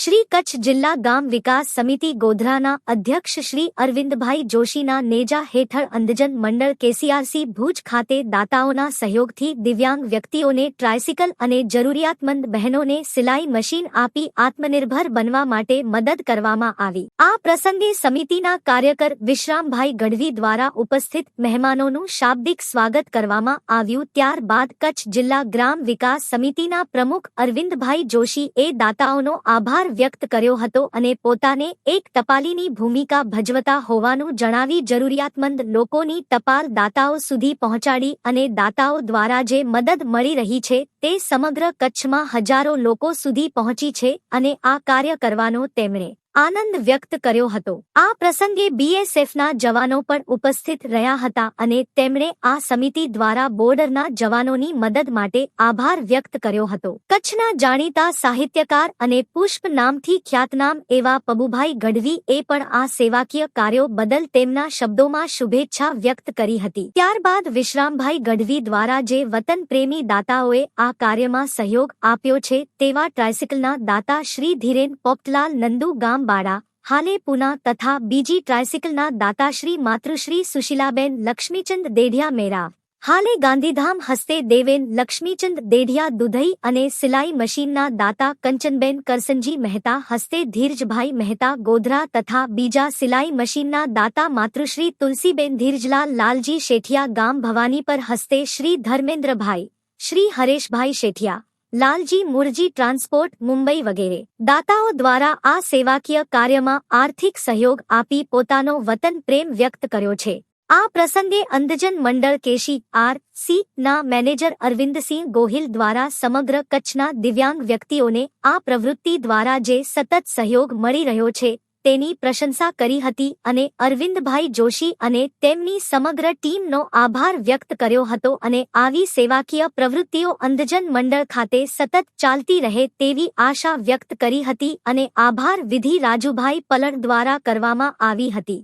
શ્રી કચ્છ જિલ્લા ગામ વિકાસ સમિતિ ગોધરાના અધ્યક્ષ શ્રી અરવિંદભાઈ જોશીના નેજા હેઠળ અંધજન મંડળ કેસીઆરસી ભુજ ખાતે દાતાઓના સહયોગથી દિવ્યાંગ વ્યક્તિઓને ટ્રાયસિકલ અને જરૂરિયાતમંદ બહેનોને સિલાઈ મશીન આપી આત્મનિર્ભર બનવા માટે મદદ કરવામાં આવી. આ પ્રસંગે સમિતિના કાર્યકર વિશ્રામભાઈ ગઢવી દ્વારા ઉપસ્થિત મહેમાનોનું શાબ્દિક સ્વાગત કરવામાં આવ્યું. ત્યારબાદ કચ્છ જિલ્લા ગ્રામ વિકાસ સમિતિના પ્રમુખ અરવિંદભાઈ જોશી એ દાતાઓનો આભાર વ્યક્ત કર્યો હતો અને પોતાને એક ટપાલીની ભૂમિકા ભજવતા હોવાનું જણાવી જરૂરિયાતમંદ લોકોની ટપાલ દાતાઓ સુધી પહોંચાડી અને દાતાઓ દ્વારા જે મદદ મળી રહી છે તે સમગ્ર કચ્છમાં હજારો લોકો સુધી પહોંચી છે અને આ કાર્ય કરવાનો તેમણે આનંદ વ્યક્ત કર્યો હતો. આ પ્રસંગે બીએસએફના જવાનો પણ ઉપસ્થિત રહ્યા હતા અને તેમણે આ સમિતિ દ્વારા બોર્ડરના જવાનોની મદદ માટે આભાર વ્યક્ત કર્યો હતો. કચ્છના જાણીતા સાહિત્યકાર અને પુષ્પ નામથી ખ્યાતનામ એવા પબુભાઈ ગઢવી એ પણ આ સેવાકીય કાર્યો બદલ તેમના શબ્દોમાં શુભેચ્છા વ્યક્ત કરી હતી. ત્યારબાદ વિશ્રામભાઈ ગઢવી દ્વારા જે વતન પ્રેમી દાતાઓએ આ કાર્યમાં સહયોગ આપ્યો છે તેવા ટ્રાયસિકલના દાતા શ્રી ધીરેન પોપટલાલ નંદુ ગામ બાડા હાલે પુના તથા બીજી ટ્રાયસિકલના દાતાશ્રી માતૃશ્રી સુશીલાબેન લક્ષ્મીચંદ દેઢિયા મેરા હાલે ગાંધીધામ હસ્તે દેવેન લક્ષ્મીચંદ દેઢિયા દુધઈ અને સિલાઈ મશીનના દાતા કંચનબેન કરસનજી મહેતા હસ્તે ધીરજભાઈ મહેતા ગોધરા તથા બીજા સિલાઈ મશીનના દાતા માતૃશ્રી તુલસીબેન ધીરજલાલ લાલજી શેઠિયા ગામ ભવાની પર હસ્તે શ્રી ધર્મેન્દ્રભાઈ શ્રી હરેશભાઈ શેઠિયા લાલજી મુરજી ટ્રાન્સપોર્ટ, મુંબઈ વગેરે. દાતાઓ દ્વારા આ સેવાકીય કાર્યમાં આર્થિક સહયોગ આપી પોતાનો વતન પ્રેમ વ્યક્ત કર્યો છે. આ પ્રસંગે અંધજન મંડળ કેશી, આર, સી, ના મેનેજર અરવિંદસિંહ ગોહિલ દ્વારા સમગ્ર કચ્છના દિવ્યાંગ વ્યક્તિઓને આ પ્રવૃત્તિ દ્વારા જે સતત સહયોગ મળી રહ્યો છે તેની પ્રશંસા કરી હતી અને અરવિંદભાઈ જોશી અને તેમની સમગ્ર ટીમનો આભાર વ્યક્ત કર્યો હતો અને આવી સેવાકીય પ્રવૃત્તિઓ અંધજન મંડળ ખાતે સતત ચાલતી રહે તેવી આશા વ્યક્ત કરી હતી અને આભાર વિધિ રાજુભાઈ પલણ દ્વારા કરવામાં આવી હતી.